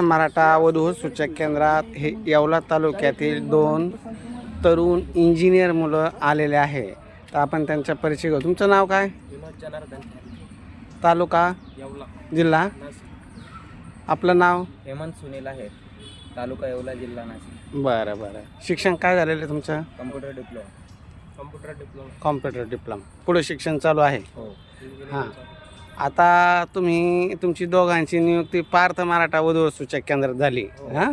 मराठा वधू सूचक केंद्रात हे येवला तालुक्यातील दोन तरुण इंजिनियर मुलं आलेले आहे. तर आपण त्यांचा परिचय घेऊ. तुमचं नाव काय? तालुका? येवला. जिल्हा? नाशिक. आपलं नाव? हेमंत सुनील आहे. तालुका येवला जिल्हा नाशिक. बरं बरं. शिक्षण काय झालेलं आहे तुमचं? Computer diploma. Computer diploma. Computer diploma. पुढे शिक्षण चालू आहे? हो. हां. आता तुम्ही तुमची दोघांची नियुक्ती पार्थ मराठा वधू सूचक केंद्रात झाली. हां.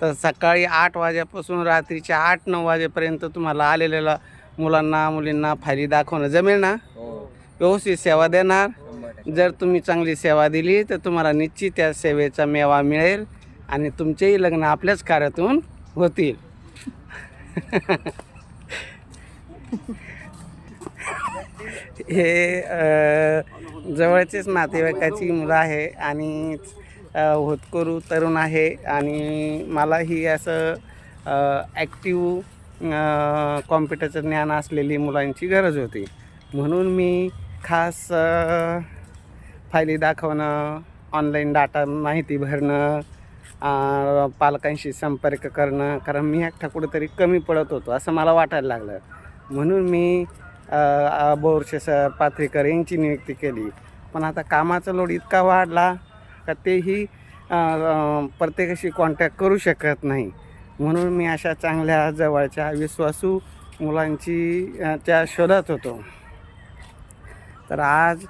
तर सकाळी आठ वाजेपासून रात्रीच्या आठ नऊ वाजेपर्यंत तुम्हाला आलेल्या मुलांना मुलींना फायली दाखवणं जमेल ना? हो. व्यवस्थित सेवा देणार. जर तुम्ही चांगली सेवा दिली तर तुम्हाला निश्चित त्या सेवेचा मेवा मिळेल आणि तुमचेही लग्न आपल्याच कार्यातून होतील. हे जवळचेच नातेवाईकाची मुलं आहे आणि होतकरू तरुण आहे आणि मलाही असं ॲक्टिव कॉम्प्युटरचं ज्ञान असलेली मुलांची गरज होती. म्हणून मी खास फायली दाखवणं ऑनलाईन डाटा माहिती भरणं पालकांशी संपर्क करणं कारण मी एकटा कुठंतरी कमी पडत होतो असं मला वाटायला लागलं. म्हणून मी बोरशे सर पाथरीकर यांची नियुक्ती केली. पण आता कामाचा लोड इतका वाढला का तेही प्रत्येकाशी कॉन्टॅक्ट करू शकत नाही. म्हणून मी अशा चांगल्या जवळच्या विश्वासू मुलांची त्या शोधात होतो. तर आज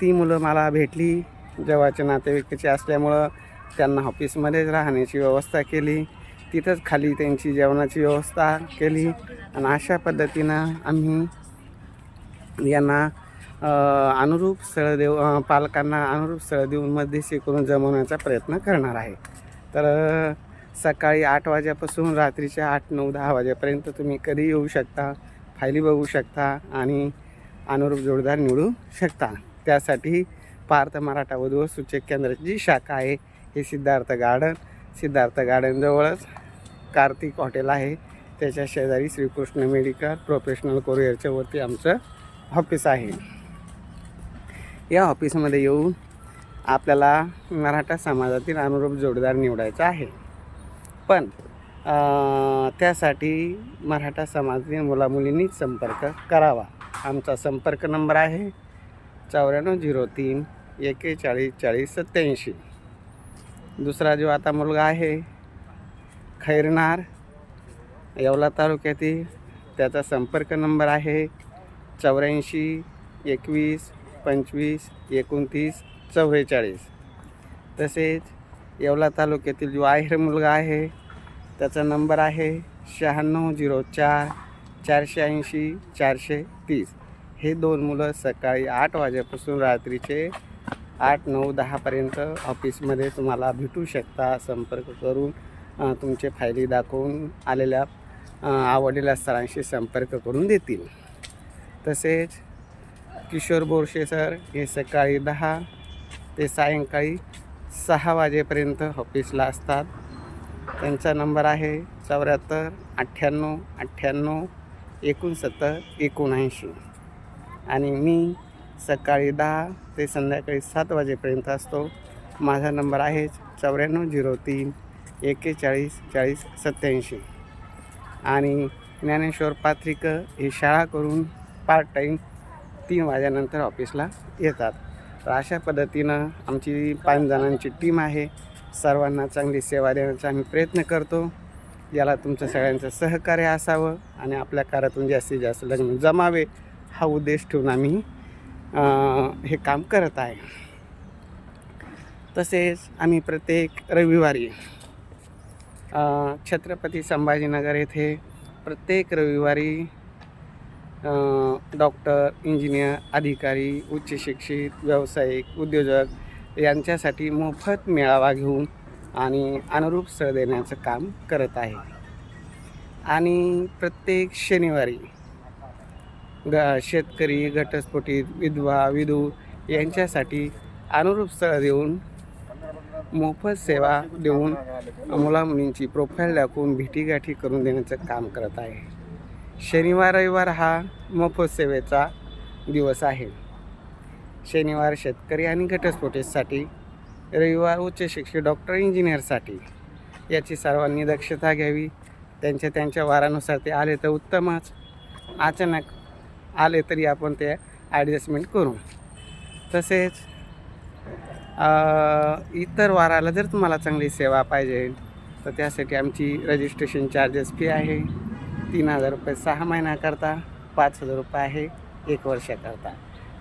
ती मुलं मला भेटली. जवळच्या नातेवाईकाची असल्यामुळं त्यांना ऑफिसमध्येच राहण्याची व्यवस्था केली. तिथंच खाली त्यांची जेवणाची व्यवस्था केली. आणि अशा पद्धतीनं आम्ही यांना अनुरूप स्थळं देऊ पालकांना अनुरूप स्थळं देऊन मध्यस्थी करून जमवण्याचा प्रयत्न करणार आहे. तर सकाळी आठ वाजेपासून रात्रीच्या आठ नऊ दहा वाजेपर्यंत तुम्ही कधी येऊ शकता फायली बघू शकता आणि अनुरूप जोडदार निवडू शकता. त्यासाठी पार्थ मराठा वधू सूचक केंद्राची जी शाखा आहे. हे सिद्धार्थ गार्डन. सिद्धार्थ गार्डनजवळच कार्तिक हॉटेल आहे. त्याच्या शेजारी श्रीकृष्ण मेडिकल प्रोफेशनल कोरिअरच्या वरती आमचं ऑफिस आहे. या ऑफिसमध्ये येऊन आपल्याला मराठा समाजातील अनुरूप जोडदार निवडायचा आहे. पण त्यासाठी मराठा समाजातील मुलामुलींनी संपर्क करावा. आमचा संपर्क नंबर आहे चौऱ्याण्णव झिरो तीन एकेचाळीस चाळीस सत्याऐंशी दुसरा जो आता मुलगा आहे खैरनार येवला तालुक्यातील त्याचा संपर्क नंबर आहे चौऱ्याऐंशी एकवीस पंचवीस एकोणतीस चव्वेचाळीस. तसेच येवला तालुक्यातील जो आहेर मुलगा आहे त्याचा नंबर आहे शहाण्णव झिरो चार चारशे ऐंशी चारशे तीस. हे दोन मुलं सकाळी आठ वाजेपासून रात्रीचे आठ नऊ दहापर्यंत ऑफिसमध्ये तुम्हाला भेटू शकता. संपर्क करून तुमचे फायली दाखवून आलेल्या आवडलेल्या स्थळांशी संपर्क करून देतील. तसेच किशोर बोरशे सर हे सकाळी दहा ते सायंकाळी सहा वाजेपर्यंत ऑफिसला असतात. त्यांचा नंबर आहे चौऱ्याहत्तर अठ्ठ्याण्णव अठ्ठ्याण्णव एकोणसत्तर एकोणऐंशी. आणि मी सकाळी दहा ते संध्याकाळी सात वाजेपर्यंत असतो. माझा नंबर आहे चौऱ्याण्णव झिरो तीन एकेचाळीस चाळीस सत्याऐंशी आणि ज्ञानेश्वर पात्रिक ही शाळा करून पार्ट टाईम तीन वाजल्यानंतर ऑफिसला येतात. तर अशा पद्धतीनं आमची पाच जणांची टीम आहे. सर्वांना चांगली सेवा देण्याचा आम्ही प्रयत्न करतो. याला तुमचं सगळ्यांचं सहकार्य असावं आणि आपल्या कार्यातून जास्तीत जास्त लग्न जमावे हा उद्देश ठेवून आम्ही हे काम करत आहे. तसेच आम्ही प्रत्येक रविवारी छत्रपती संभाजीनगर येथे प्रत्येक रविवारी डॉक्टर इंजिनियर अधिकारी उच्च शिक्षित व्यावसायिक उद्योजक यांच्यासाठी मोफत मेळावा घेऊन आणि अनुरूप स्थळ देण्याचं काम करत आहे. आणि प्रत्येक शनिवारी ग शेतकरी घटस्फोटीत विधवा विधू यांच्यासाठी अनुरूप स्थळ देऊन मोफत सेवा देऊन मुलामुलींची प्रोफाईल दाखवून भेटीगाठी करून देण्याचं काम करत आहे. शनिवार रविवार हा मोफत सेवेचा दिवस आहे. शनिवार शेतकरी आणि घटस्फोटीसाठी रविवार उच्च शिक्षित डॉक्टर इंजिनियरसाठी याची सर्वांनी दक्षता घ्यावी. त्यांच्या त्यांच्या वारानुसार ते आले तर उत्तमच. अचानक आले तरी आपण ते ॲडजस्टमेंट करू. तसेच इतर वाराला जर तुम्हाला चांगली सेवा पाहिजे तर त्यासाठी आमची रजिस्ट्रेशन चार्जेस फी आहे. तीन हजार रुपये सहा महिन्याकरता पाच हजार रुपये आहे एक वर्षाकरता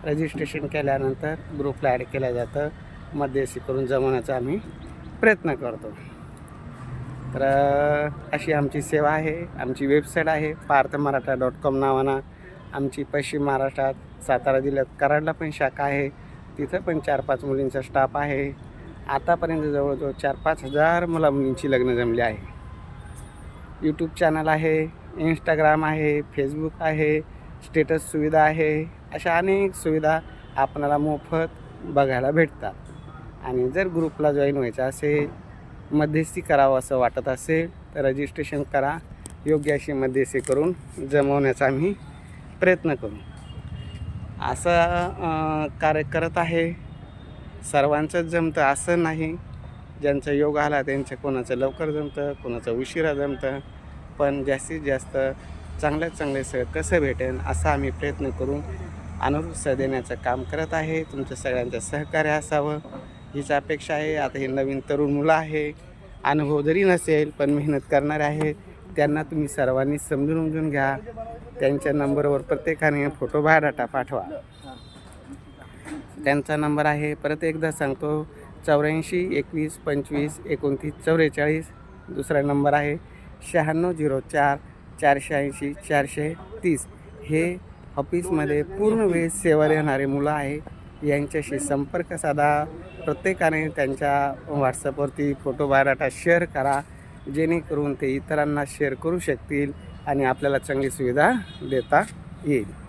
रजिस्ट्रेशन केल्यानंतर ग्रुपला ॲड केलं जातं. मध्यस्थी करून जमवण्याचा आम्ही प्रयत्न करतो. तर अशी आमची सेवा आहे. आमची वेबसाईट आहे पार्थ मराठा डॉट कॉम नावानं. आमची पश्चिम महाराष्ट्रात सातारा जिल्ह्यात कराडला पण शाखा आहे. तिथं पण चार पाच मुलींचा स्टाफ आहे. आतापर्यंत जवळजवळ चार पाच हजार मुला मुलींची लग्न जमली आहे. यूट्यूब चॅनल आहे इंस्टाग्राम आहे फेसबुक आहे स्टेटस सुविधा आहे. अशा अनेक सुविधा आपणाला मोफत बघायला भेटतात. आणि जर ग्रुपला जॉईन व्हायचं असेल मध्यस्थी करावं असं वाटत असेल तर रजिस्ट्रेशन करा. योग्य अशी मध्यस्थी करून जमवण्याचा आम्ही प्रयत्न करू. असं कार्य करत आहे. सर्वांचंच जमतं असं नाही. ज्यांचा योग आला त्यांचं कोणाचं लवकर जमतं कोणाचं उशिरा जमतं. पण जास्तीत जास्त चांगल्यात चांगले सह कसं भेटेल असा आम्ही प्रयत्न करून अनुत्साह देण्याचं काम करत आहे. तुमचं सगळ्यांचं सहकार्य असावं. हीच अपेक्षा आहे. आता हे नवीन तरुण मुलं आहे. अनुभव जरी नसेल पण मेहनत करणार आहे त्यांना तुम्ही सर्वांनी समजून उमजून घ्या. त्यांच्या नंबरवर प्रत्येकाने फोटो बायोडाटा पाठवा. त्यांचा नंबर आहे परत एकदा सांगतो. चौऱ्याऐंशी एकवीस पंचवीस एकोणतीस चौवेचाळीस. दुसरा नंबर आहे शहाण्णव झिरो चार चारशे ऐंशी चारशे तीस. हे ऑफिसमध्ये पूर्ण वेळ सेवा देणारे मुलं आहे. यांच्याशी संपर्क साधा. प्रत्येकाने त्यांच्या व्हॉट्सअपवरती फोटो बायोडाटा शेअर करा. जेणेकरून ते इतरांना शेअर करू शकतील आणि आपल्याला चांगली सुविधा देता येईल.